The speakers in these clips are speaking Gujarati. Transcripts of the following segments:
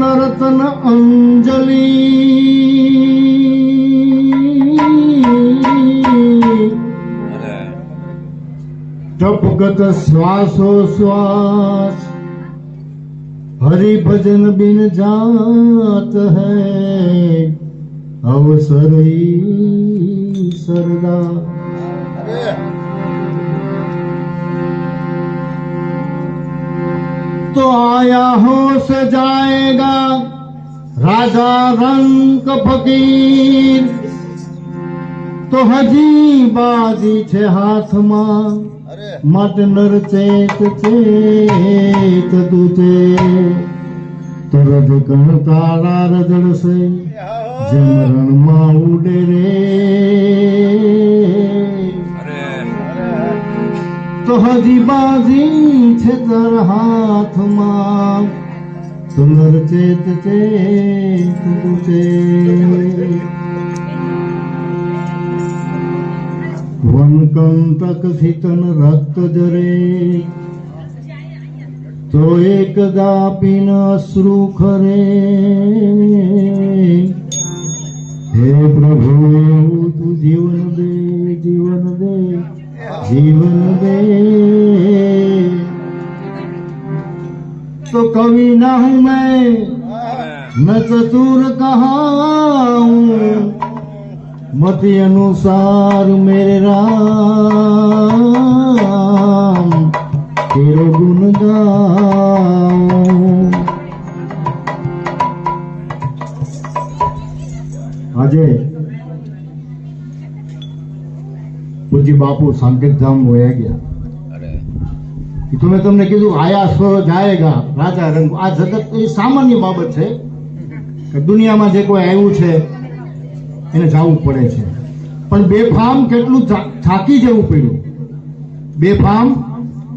નરતન અંજલિ. ટપગત શ્વાસો શ્વાસ. હરિ ભજન બિન જાત હૈ. અવસર સરદા तो आया होश जाएगा राजा रंक फकीर તો હજી બાજી છે હાથમાં મત નર ચેત ચેત તુચે તરત કણ તારા રજડશે જેમ રણમાં ઉડે રે તો હજી બાજી છે તર હાથમાં. નર ચેત ચેત તુચે વનકંતક થિતન રક્ત જરે. તો એક ગાપીન અશ્રુ ખરે. હે પ્રભુ તું જીવન દે જીવન દે. જીવન દે તો કવિ ના હું मैं मैं चतुर कहा हूँ मति अनुसार मेरे राम तेरो गुण गाऊं આજે પૂજી બાપુ સાંકેત ધામ વયા ગયા. એ તો મેં તમને કીધું આયા સ્વ જાયગા રાજા રંગ. આ જગત એ સામાન્ય બાબત છે કે દુનિયામાં જે કોઈ આવ્યું છે એને જવું પડે છે. પણ બેફામ કેટલું થાકી જવું પડ્યું. બેફામ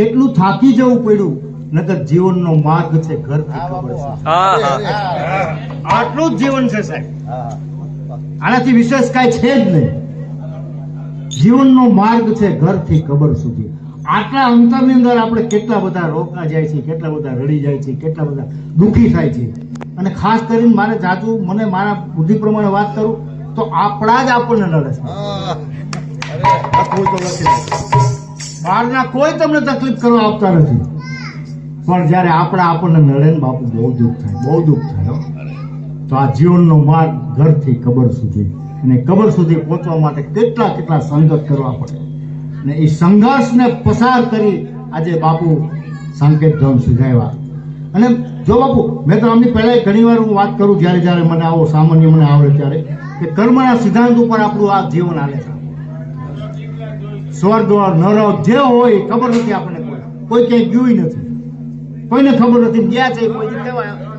કેટલું થાકી જવું પડ્યું. નકર જીવનનો માર્ગ છે ઘર ખબર છે. આટલું જ જીવન છે સાહેબ. આનાથી વિશેષ કાંઈ છે જ નહીં. જીવનનો માર્ગ છે ઘરથી કબર સુધી. આટલા અંતરની અંદર આપણે કેટલા બધા રોકા જાય છે, કેટલા બધા રડી જાય છે, કેટલા બધા દુઃખી થાય છે. અને ખાસ કરીને મારે જાજુ મને મારા બુદ્ધિ પ્રમાણે વાત કરું, તો આપણા જ આપણને નડે છે. બહારના કોઈ તમને તકલીફ કરવા આપતા નથી. પણ જ્યારે આપણા આપણને નડે ને બાપુ બહુ દુઃખ થાય, બહુ દુઃખ થાય તો આ જીવનનો માર્ગ ઘરથી કબર સુધી. અને કબર સુધી પહોંચવા માટે કેટલા કેટલા સંઘર્ષ કરવા પડે. અને એ સંઘર્ષને પસાર કરી આજે બાપુ સંકેત ધામ સુધાવ્યા અને જો બાપુ, મેં તો આમની પહેલાં ઘણીવાર હું વાત કરું જ્યારે જ્યારે મને આવો સામાન્ય મને આવડે ત્યારે, કે કર્મના સિદ્ધાંત ઉપર આપણું આ જીવન આલે છે. સ્વર્ગ નરક જે હોય ખબર નથી આપણને કોઈ. કોઈ ક્યાંય ગયું નથી. કોઈને ખબર નથી ગયા છે કોઈ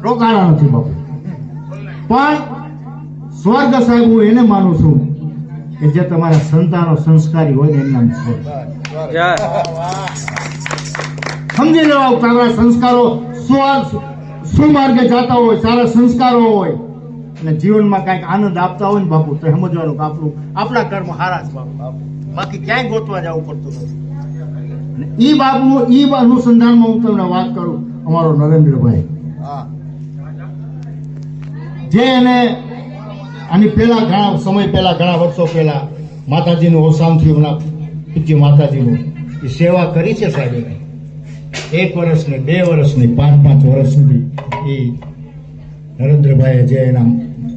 રોકાણા નથી બાપુ. પણ સ્વર્ગ સાહેબ હું એને માનું છું કે જે તમારા સંતાનો સંસ્કારી હોય ને એમના સ્વર્ગ સમજી લેવા તારા સંસ્કારો સુમાર્ગે જાતા હોય સારા સંસ્કારો હોય. અને જીવનમાં કાંઈક આનંદ આપતા હોય ને બાપુ તો સમજવાનું કે આપણું આપણા કર્મ હારા છે બાપુ. બાકી ક્યાંય ગોતવા જવું પડતું નથી. અને ઈ બાબુ ઈ અનુસંધાનમાં હું તમને વાત કરું અમારો નરેન્દ્રભાઈ. જે એને આની પહેલા ઘણા સમય પહેલા ઘણા વર્ષો પહેલા માતાજીનું અવસાન થયું પૂજ્ય માતાજીનું. એ સેવા કરી છે સાહેબ. એક વર્ષની બે વર્ષની પાંચ પાંચ વર્ષ સુધી એ નરેન્દ્રભાઈએ જે એના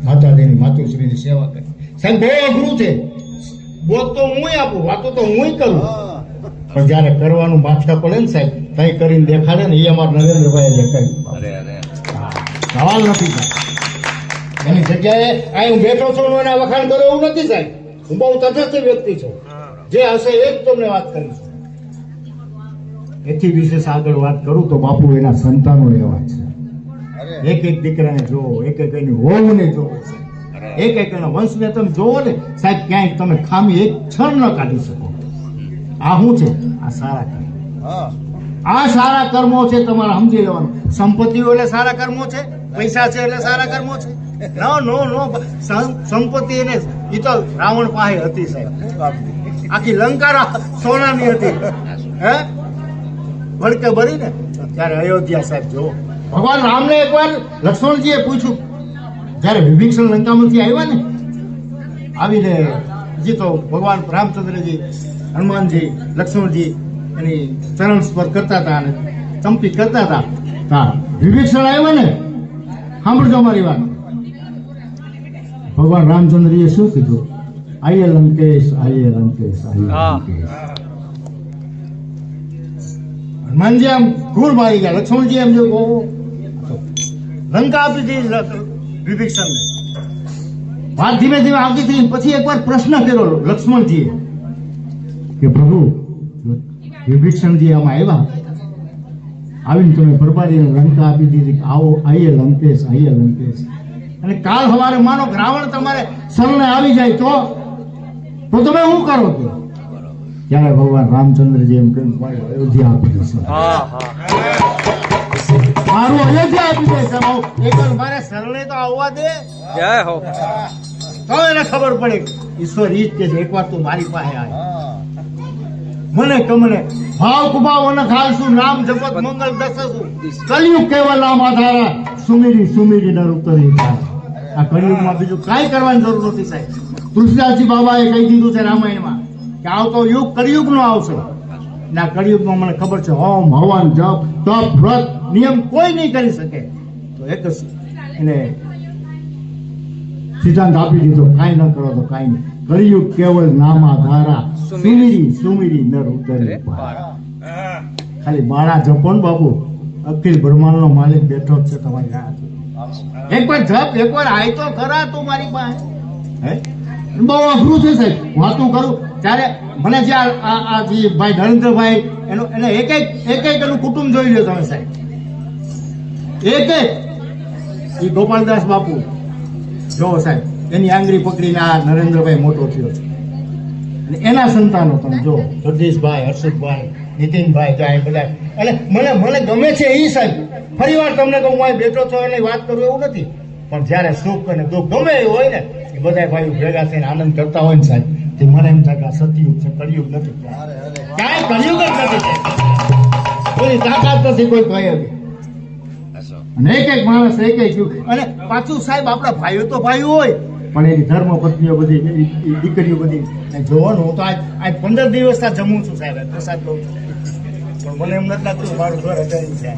માતાજીની માતુશ્રીની સેવા કરી. સાહેબ બહુ અઘરું છે. બોધ તો હું આપું વાતો તો હું કરું. પણ જ્યારે કરવાનું માથા પડે ને સાહેબ કઈ કરીને દેખાડે ને એ અમારા નરેન્દ્રભાઈએ દેખાડ્યું. સવાલ નથી એની જગ્યાએ અહીં હું બેઠો છું અને એના વખાણ કરો એવું નથી સાહેબ. હું બહુ તટસ્થ વ્યક્તિ છું. જે હશે એ જ તમને વાત કરીશું. એથી વિશેષ આગળ વાત કરું તો બાપુ એના સંતાનો એવા છે. એક એક દીકરાને જોવો એક એક એની હોવને જોવો એક એક એના વંશને તમે જોવો ને સાહેબ ક્યાંય તમે ખામી એક ક્ષણ ન કાઢી શકો. આ શું છે? આ સારા કર્મ. આ સારા કર્મો છે તમારે સમજી લેવાનું. સંપત્તિઓ એટલે સારા કર્મો છે પૈસા છે એટલે સારા કર્મો છે. નો નો નો સંપત્તિ એને એ તો રાવણ પાસે હતી સાહેબ. આખી લંકા સોના સોનાની હતી. હે? ભડકે ભરી ને? ત્યારે અયોધ્યા સાહેબ જો ભગવાન રામને એકવાર લક્ષ્મણજીએ પૂછ્યું જ્યારે વિભીષણ લંકામાંથી આવ્યા ને આવીને જી તો ભગવાન રામચંદ્રજી હનુમાનજી લક્ષ્મણજી એની ચરણ સ્પર્શ કરતા હતા અને ચંપી કરતા હતા. હા. વિભીષણ આવ્યા ને? સાંભળજો મારી વાત. ભગવાન રામચંદ્રજીએ શું કીધું? આયે લંકેશ આયે લંકેશ આયે લંકેશ. હનુમાનજી આમ ઘૂર મારી ગયા લક્ષ્મણજી એમ જો લંકા આપી દીધી વિભીષણને વાત ધીમે ધીમે આવતી થઈ પછી એકવાર પ્રશ્ન કર્યો લક્ષ્મણજીએ કે પ્રભુ વિભીષણજી આમાં આવ્યા. આવીને તમે બરબારીને લંકા આપી દીધી આવો આઈએ લંકેશ આઈએ લંકેશ. અને કાલ સવારે માનો રાવણ તમારે શરણે આવી જાય તો? તો તમે શું કરો છો? ત્યારે ભગવાન રામચંદ્રજી એમ કહ્યું "મારે અયોધ્યા આપી દેશે મારું અયોધ્યા આપી દેશે એક મારે શરણે તો આવવા દે. જય હો તો એને ખબર પડે ઈશ્વર ઈ જ કે છે એકવાર તું મારી પાસે આય. મને કમને ભાવ કુભાવ અને ખાલસું નામ જપત મંગલ દસસું કલયુગ કેવલ નામ આધારા સુમીરી સુમીરી નર ઉતરી તારા. આ કલયુગમાં બીજું કાંઈ કરવાની જરૂર નથી સાહેબ. તુલસીદાસજી બાબાએ કહી દીધું છે રામાયણમાં કે આવતો યુગ કળિયુગનો આવશે. ને આ કળિયુગમાં મને ખબર છે હોમ હવન જપ તપ વ્રત નિયમ કોઈ નહીં કરી શકે. તો એક જ એને સિદ્ધાંત આપી દીધો કાંઈ ન કરો તો કાંઈ નહીં. કળિયુગ કેવળ નામા ધારા સુમીરી સુમીરી નર ઉતરે ખાલી બાળા જપો ને બાપુ. અખિલ બ્રહ્માંડનો માલિક બેઠો છે તમારી રાહ જોઈને. એકવાર જપ એકવાર આય તો ખરા તું મારી પાસે. હે? બહુ અઘરું છે સાહેબ. વાતું કરું? ત્યારે મને જે આ આ- આ જે ભાઈ નરેન્દ્રભાઈ એનો એને એક એક એક એક એનું કુટુંબ જોઈ લો તમે સાહેબ. એક એક. એ ગોપાલદાસ બાપુ. જો સાહેબ એની આંગળી પકડીને આ નરેન્દ્રભાઈ મોટો થયો છે. અને એના સંતાનો તમે જો જગદીશભાઈ હર્ષદભાઈ નીતિનભાઈ જાય બધા. એટલે મને મને ગમે છે એ સાહેબ. ફરી વાર તમને કહું હું બેઠો છો એની વાત કરું એવું નથી. પણ જ્યારે સુખ અને દુઃખ ગમે એ હોય ને એ બધા ભાઈઓ ભેગા થઈને આનંદ કરતા હોય ને સાહેબ તે મને એમ થાય કે સતયુગ છે કળિયુગ નથી. ક્યાંય કળિયુગ જ નથી. કોઈ તાકાત નથી કોઈ કહે એવી. અને એક એક માણસ એક એક અને પાછું સાહેબ આપણા ભાઈઓ તો ભાઈઓ હોય. પણ એની ધર્મ પત્નીઓ બધી દીકરીઓ બધી જોવાનું હું તો આજ આજ પંદર દિવસ ત્યાં જમું છું સાહેબ પ્રસાદ લઉં છું. પણ મને એમ નથી લાગતું મારું ઘર અજાયું છે.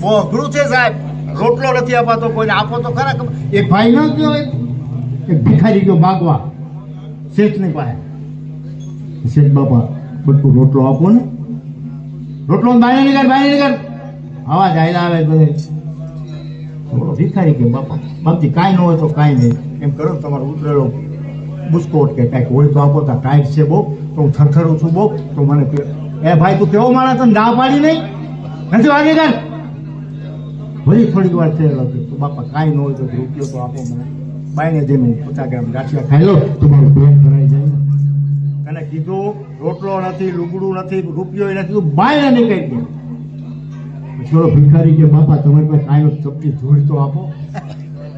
બહુ અઘરું છે સાહેબ. રોટલો નથી અપાતો કોઈને આપો તો ખરા. એ એક ભાઈ ન ગયો એક ભિખારી ગયો માગવા શેઠની પાસે. શેઠ બાપા બધું રોટલો આપો ને. રોટલો બાયને નીકળ બાયને નીકળ અવાજ આયલા આવે બધે. ભિખારી કે બાપા? બાપજી કાંઈ ન હોય તો કાંઈ નહીં. એમ કરો તમારો ઉતરેલો બુસ્કોટ કે કાંઈક હોય તો આપો ત્યાં કાંઈક છે બહુ તો હું થરથરું છું બહુ તો મને એ ભાઈ, તું કેવો માણસ તને ના પાડી નહીં? નથી વાગી કર વળી થોડીક વાર થયેલો તો બાપા, કાંઈ ન હોય તો રૂપિયો તો આપો મને. બાઈને જઈને હું પચાસ ગ્રામ ગાંઠિયા ખાઈ લો, તો પેટ ભરાઈ જાય. તને કીધું, રોટલો નથી, લુગડું નથી, રૂપિયો નથી, તું બાઈને નીકળી ગયો છોડો ભિખારી કે, બાપા, તમારી પાસે કાંઈ ચપટી ધૂળ તો આપો.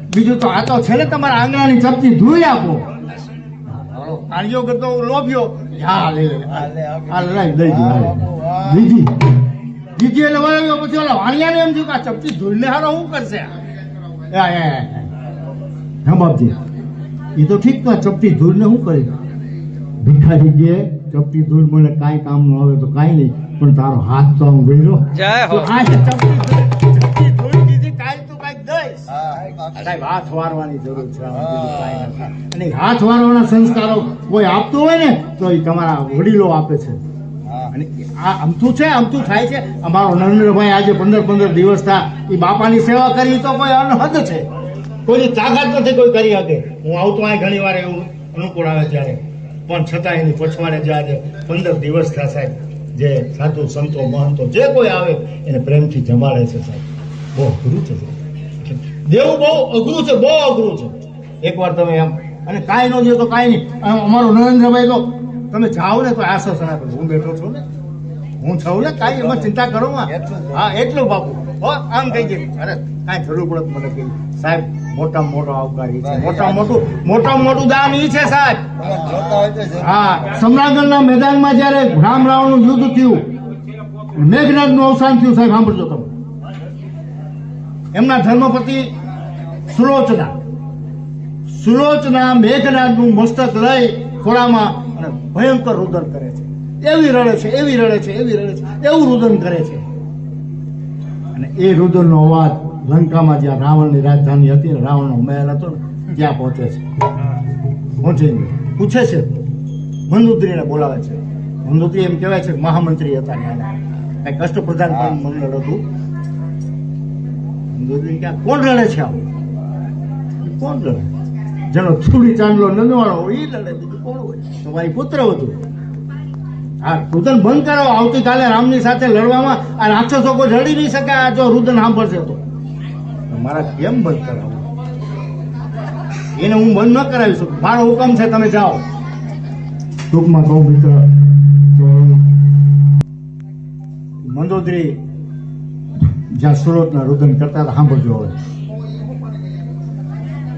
બીજું તો આ તો છે ને તમારા આંગણાની ચપટી ધોઈ આપો. આણ્યો કરતો લોભ્યો. હા લે લે હા લઈ દઈ. દીધી દીધી એટલે વળ્યો પછી ઓલા વાણિયાને એમ થયું કે આ ચપટી ધોઈને હારો શું કરશે? આ, આ, આ, આ. હા. બાપજી એ તો ઠીક તો ચપટી ધૂળને શું કરી ભીખા કે ચપટી ધૂળ મને કાંઈ કામ ન આવે તો કાંઈ નહીં પણ તારો હાથ તો આમ ગયો જય હો. આ ચપટી સાહેબ હાથ વારવાની જરૂર છે. અને હાથ વારવાના સંસ્કારો કોઈ આપતું હોય ને તો એ તમારા વડીલો આપે છે. અને આ અમથું છે અમથું થાય છે. અમારો નરેન્દ્રભાઈ આજે પંદર પંદર દિવસ થા. એ બાપાની સેવા કરી તો કોઈ અનહદ છે. કોઈની તાકાત નથી કોઈ કરી શકે. હું આવતો અહીં ઘણી વાર એવું અનુકૂળ આવે ત્યારે. પણ છતાં એની પછવાડે જે આજે પંદર દિવસ થયા સાહેબ જે સાધુ સંતો મહંતો જે કોઈ આવે એને પ્રેમથી જમાડે છે સાહેબ. બહુ ગુરુ છે સાહેબ. દેવું બહુ અઘરું છે બહુ અઘરું છે. એકવાર તમે એમ અને કાંઈ ન જો તો કાંઈ નહીં. આ અમારો નરેન્દ્રભાઈ તો તમે જાઓ ને તો આશ્વાસન આપે હું બેઠો છું ને. હું છું ને કાંઈ એમાં ચિંતા કરો હા એટલું બાપુ. હો આમ કહી દે. અરે કાંઈ જરૂર પડે મને કહી સાહેબ મોટામાં મોટો આવકાર છે. મોટામાં મોટું મોટામાં મોટું દાન ઈ છે સાહેબ. હા સમરાંગણના મેદાનમાં જ્યારે રામ રાવણનું યુદ્ધ થયું મેઘનાથનું અવસાન થયું સાહેબ સાંભળજો તમે. એમના ધર્મપતિ સુલોચના. સુલોચના મેઘનાથનું મસ્તક લઈ ખોળામાં અને ભયંકર રુદન કરે છે. એવી રડે છે, એવી રડે છે, એવી રડે છે, એવું રુદન કરે છે. અને એ રુદનનો અવાજ લંકામાં જ્યાં રાવણની રાજધાની હતી, રાવણનો મહેલ હતો ત્યાં પહોંચે છે. પહોંચીને પૂછે છે. મંદુત્રીને બોલાવે છે. મંદુત્રી એમ કહેવાય છે મહામંત્રી હતા કઈ કષ્ટપ્રધાન મંડળ હતું. મંદુત્રી ક્યાં કોણ લડે છે આવું? કોણ લડે જેનો થોડી ચાંદલો નંદવાળો એ લડે બીજું કોણ હોય? તમારી પુત્ર હતું. હા રુદન બંધ કરો આવતીકાલે રામની સાથે લડવામાં આ રાક્ષસો કોઈ લડી નહીં શકે, આ જો રુદન સાંભળશે તો. મારા કેમ બંધ કરાવો? એને હું બંધ ન કરાવી શકું. મારો હુકમ છે, તમે જાઓ. ટૂંકમાં કહું મિત્ર મંદોદરી જ્યાં સુરતના રુદન કરતા હતા. સાંભળજો હવે.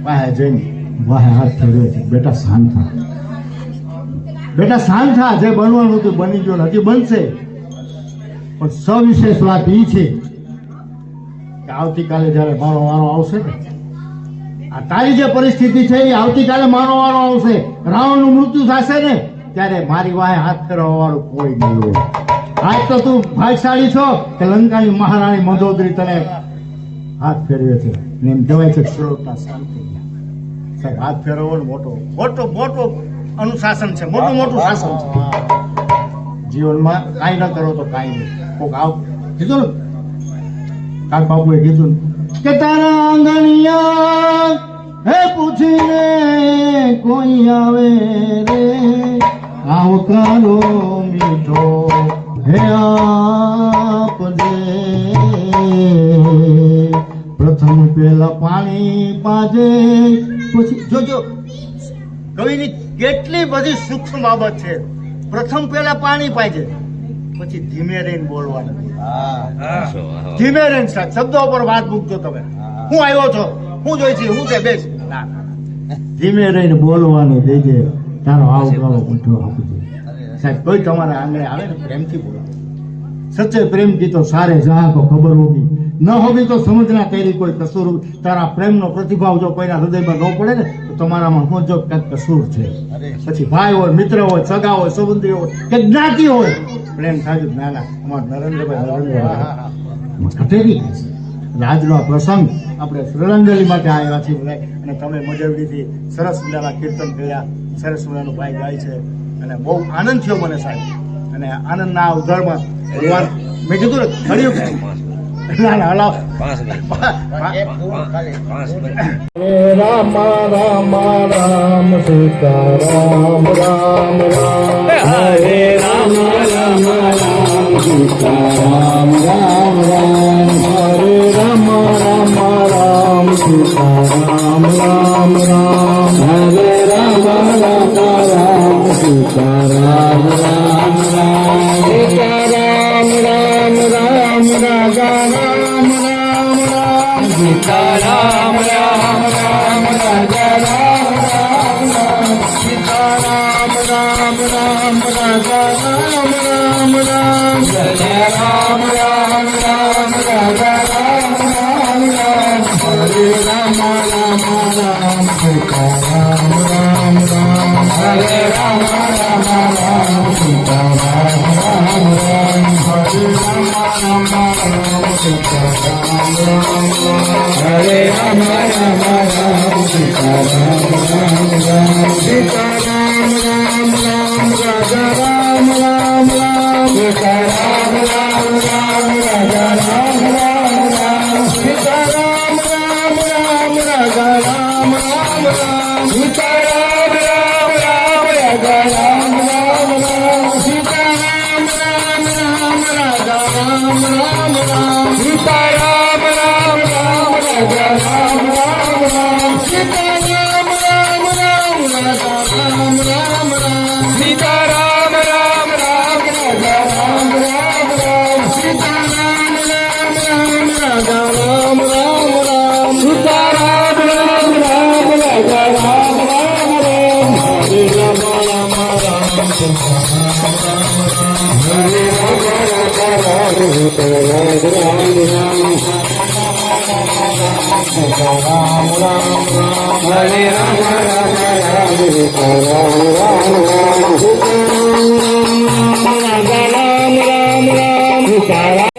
વાહે જઈને. વાહે હાથ ફેરવે છે બેટા શાંત થા. બેટા શાંત થા. જે બનવાનું હતું બની ગયું. હજી બનશે. પણ સવિશેષ વાત એ છે કે આવતીકાલે જ્યારે મારો વારો આવશે ને, આ તારી જે પરિસ્થિતિ છે એ આવતીકાલે મારો વારો આવશે. રાવણનું મૃત્યુ થશે ને, ત્યારે મારી વાહે હાથ ફેરવવા વાળું કોઈ નહીં હોય. આજ તો તું ભાગશાળી છો કે લંકાની મહારાણી મંદોદરી તને હાથ ફેરવે છે. ને એમ કહેવાય છે સુરતના શાંતિ. સાહેબ હાથ ફેરવવો મોટો મોટો મોટો અનુશાસન છે. મોટું મોટું શાસન છે. જીવનમાં કાંઈ ન કરો તો કાંઈ નહીં. કોક આવ. કીધું ને? કાક બાપુએ કીધું કે તારા આંગણિયા હે પૂછીને કોઈ આવે રે? આવકારો મીઠો હે પ્રથમ પેલા પાણી પાજે પછી જોજો કવિની કેટલી બધી સૂક્ષ્મ બાબત છે. પ્રથમ પેલા પાણી પાજે પછી ધીમે રહીને બોલવાનું. ધીમે રહીને શબ્દો પર વાત મૂકજો તમે. હું આવ્યો છો? હું જોઈ છે હું છે બેસ. ધીમે રહીને બોલવાનું દેજે. તારો આવકારો મીઠો આપજે સાહેબ કોઈ તમારા આંગણે આવે ને પ્રેમથી બોલો. સચ્ચે પ્રેમ કી તો સારે જહા કો ખબર હોગી ન હોગી તો સમજના તેરી કોઈ કસૂર તારા પ્રેમનો પ્રતિભાવ જો કોઈના હૃદયમાં ન પડે ને તો તમારામાં હું જો કંઈક કસૂર છે. પછી ભાઈ હોય મિત્ર હોય સગા હોય સંબંધી હોય કે જ્ઞાતિ હોય પ્રેમ થાય ના ના અમારા નરેન્દ્રભાઈ નરેન્દ્રભાઈ ઘટેલી છે. રાજનો આ પ્રસંગ આપણે શ્રદ્ધાંજલિ માટે આવ્યા છીએ અને તમે મજબરીથી સરસ મજાના કીર્તન કર્યા. સરસ મજાનું ભાઈ ગાય છે. અને બહુ આનંદ થયો મને સાહેબ. અને આનંદના અવગળમાં ઉધારમાં ભગવાન મેં કીધું ને ખડ્યું ના ના હલાવ. રામ રામ રામ સીતા રામ રામ. રામ હરે રામ રામ રામ સીતા રામ રામ. રામ હરે રામ રામ રામ સીતા રામ રામ રામ. రామ రామ రామ రామ రామ రాజా రామ రామ రామ సీతా రామ రామ రామ రాజా రామ రామ రామ సీతా రామ రామ రామ రాజా రామ రామ రామ జయ రామ రామ రామ రాజా రామ రామ రామ హరే రామ రామ రామ సీతా రామ రామ రామ హరే రామ హరే రామ రామ రామ సీతారామ రామ రామ సీతారామ రామ రామ రాజా రామ రామ రామ సీతారామ రామ રામ રામ રામ સીતા રામ રામ રામ રાજા રામ રામ રામ સીતા રામ રામ રામ રાજા રામ રામ રામ સીતા રામ રામ રામ રાજા રામ રામ રામ સીતા રામ રામ રામ રાજા રામ રામ રામ સીતા રામ રામ રામ રાજા રામ રામ રામ હરે Ram Ram Ram Ram Ram Ram Ram